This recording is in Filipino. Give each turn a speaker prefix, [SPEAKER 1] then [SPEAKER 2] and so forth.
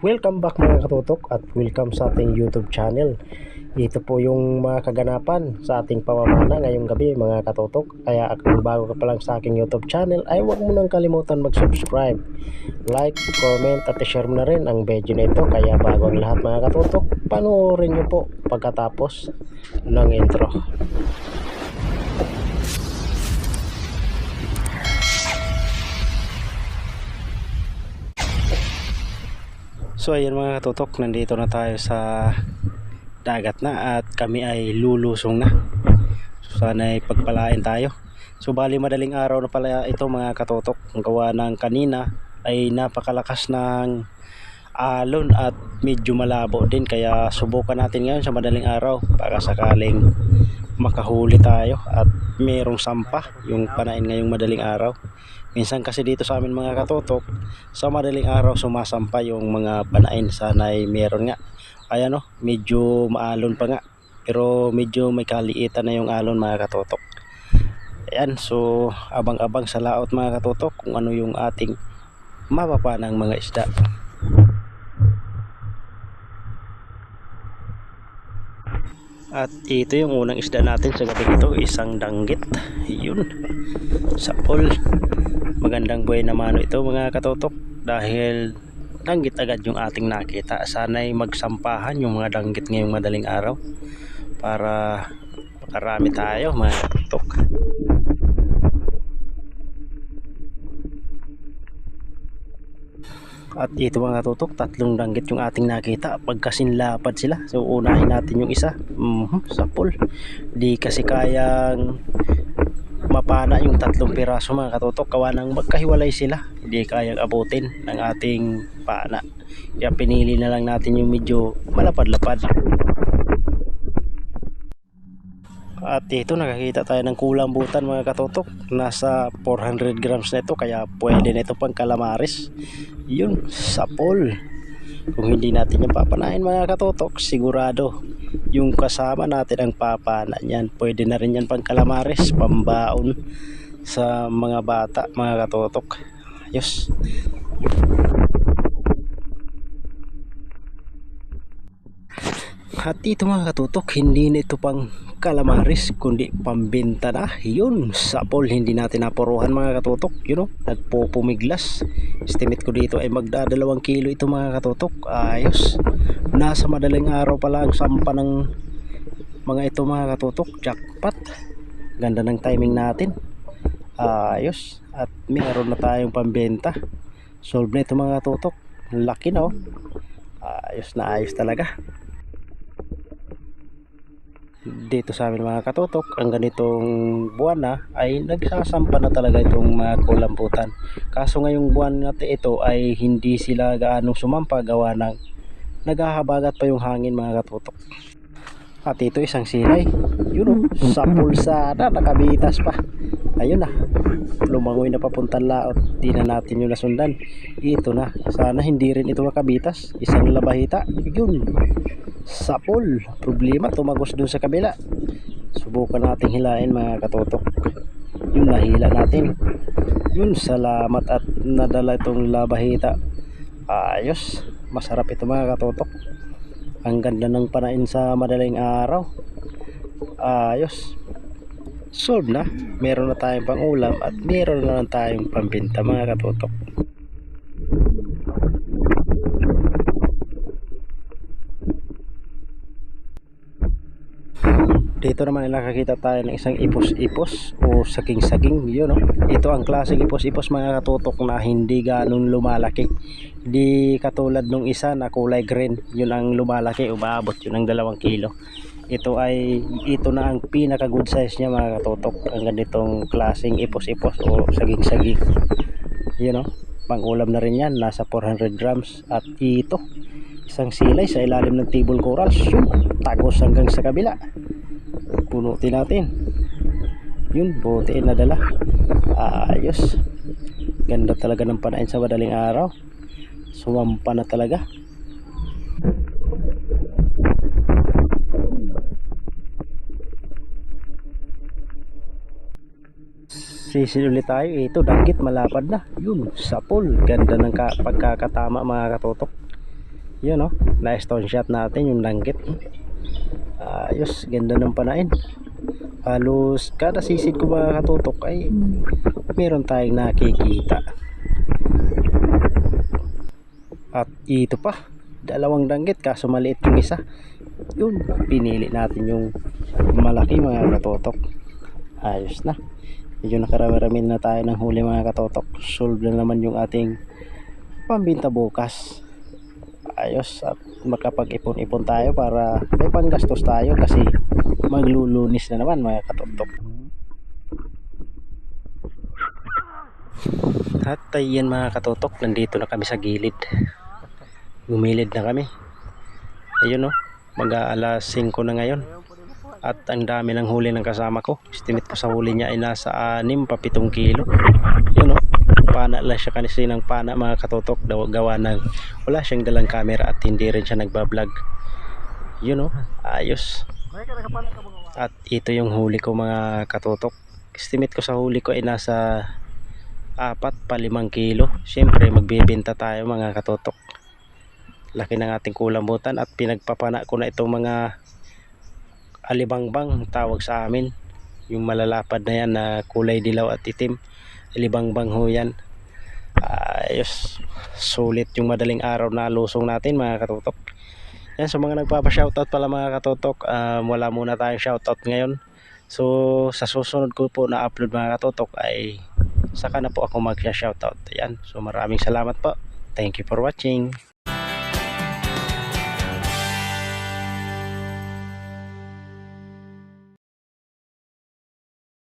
[SPEAKER 1] welcome back mga katutok at welcome sa ating YouTube channel. Ito po yung mga kaganapan sa ating pamamana ngayong gabi mga katutok. Kaya kung bago ka pa lang sa aking YouTube channel ay huwag mo nang kalimutan mag-subscribe, like, comment at share mo na rin ang video na ito. Kaya bago ang lahat mga katutok, panoorin nyo po pagkatapos ng intro. So ayun mga katutok, nandito na tayo sa dagat na at kami ay lulusong na. So sana ay pagpalain tayo. So bali madaling araw na pala ito mga katutok. Ang gawa ng kanina ay napakalakas ng alon at medyo malabo din kaya subukan natin ngayon sa madaling araw para sakaling makahuli tayo at merong sampa yung panain ngayong madaling araw. Minsan kasi dito sa amin mga katotok, sa madaling araw sumasampa yung mga panain. Sana ay meron nga. Kaya no, medyo maalon pa nga. Pero medyo may kaliitan na yung alon mga katotok. Ayan, so abang-abang sa laot mga katotok kung ano yung ating mapapa ng mga isda. At ito yung unang isda natin sa gabi ito, isang danggit. Yun. Sa pool. Magandang buhay na mano ito mga katotok dahil danggit agad yung ating nakita. Sana'y magsampahan yung mga danggit ngayong madaling araw para makarami tayo mga katotok. At ito mga tutok, tatlong danggit yung ating nakita. Pagkasinlapad sila. So unahin natin yung isa. Mhm, sa pool. Di kasi kayang mapana yung tatlong piraso mga katutok. Kawa nang magkahiwalay sila. Hindi kayang abutin ng ating pana. Kaya pinili na lang natin yung medyo malapad-lapad. At ito nakakita tayo ng kulang butan mga katutok. Nasa 400 grams na ito kaya pwede na ito pang kalamaris. Yun, sa pool. Kung hindi natin yung papanain mga katutok, sigurado yung kasama natin ang papana niyan. Pwede na rin yan pang kalamaris, pambaon sa mga bata mga katutok. Ayos. At ito mga katutok, hindi na ito pang kalamaris kundi pambenta na. Yun, sa pool hindi natin napuruhan mga katutok. You know, nagpupumiglas. Estimate ko dito ay magdadalawang kilo ito mga katutok. Ayos. Nasa madaling araw pa lang sampa ng mga ito mga katutok. Jackpot. Ganda ng timing natin. Ayos. At meron na tayong pambenta. Solve na ito mga katutok. Laki na oh. Ayos na ayos talaga dito sa amin mga katutok ang ganitong buwan na ay nagsasampa na talaga itong mga kulamputan kaso ngayong buwan natin ito ay hindi sila gaanong sumampa gawa ng naghahabagat pa yung hangin mga katutok. At ito isang silay. Yun o sa pulsada nakabitas pa. Ayun na lumangoy na papuntang laot. Di na natin yung nasundan. Ito na sana hindi rin ito makabitas. Isang labahita yun sapol problema tumagos dun sa kabila. Subukan nating hilain mga katotok. Yun nahila natin. Yun salamat at nadala itong labahita. Ayos masarap ito mga katotok. Ang ganda ng panain sa madaling araw. Ayos. Solve na. Meron na tayong pang ulam at meron na lang tayong pambinta mga katotok dito naman nakakita tayo ng isang ipos-ipos o saging-saging yun no? ito ang klaseng ipos-ipos mga katutok na hindi ganong lumalaki. Hindi katulad nung isa na kulay green yun ang lumalaki umaabot yun ang dalawang kilo. Ito ay ito na ang pinaka good size niya mga katutok ang ganitong klaseng ipos-ipos o saging-saging. Yun no? pang ulam na rin yan nasa 400 grams. At ito isang silay sa ilalim ng table corals yun tagos hanggang sa kabila punutin natin. Yun butiin na dala ayos. Ganda talaga ng panain sa madaling araw. Sumampa na talaga. Sisil ulit tayo. Ito danggit malapad na. Yun sapol ganda ng ka, pagkakatama mga katotok Yun oh, na stone shot natin yung langgit. Ayos, ganda ng panain. Halos kada sisid ko mga katutok ay meron tayong nakikita. At ito pa, dalawang danggit kaso maliit yung isa. Yun, pinili natin yung malaki mga katutok. Ayos na. Medyo nakarami-rami na tayo ng huli mga katotok. Solve na naman yung ating pambinta bukas. Ayos at makapag-ipon-ipon tayo para may panggastos tayo kasi maglulunis na naman mga katotok. At ayan mga katotok, nandito na kami sa gilid. Gumilid na kami. Ayun no, mag alas 5 na ngayon. At ang dami ng huli ng kasama ko. Estimate ko sa huli niya ay nasa 6 pa 7 kilo. Yun o. Pana lang siya kanisi ng pana mga katotok. Daw gawa ng wala siyang dalang camera at hindi rin siya nagbablog. Yun o. Ayos. At ito yung huli ko mga katotok. Estimate ko sa huli ko ay nasa 4 pa 5 kilo. Siyempre magbibenta tayo mga katotok. Laki ng ating kulambutan at pinagpapana ko na itong mga alibangbang tawag sa amin yung malalapad na yan na kulay dilaw at itim alibangbang ho yan. Ayos. Sulit yung madaling araw na lusong natin mga katutok. Yan sa mga nagpapa-shoutout pala mga katutok um, wala muna tayong shoutout ngayon. So sa susunod ko po na upload mga katutok ay saka na po ako mag-shoutout yan. So maraming salamat po. Thank you for watching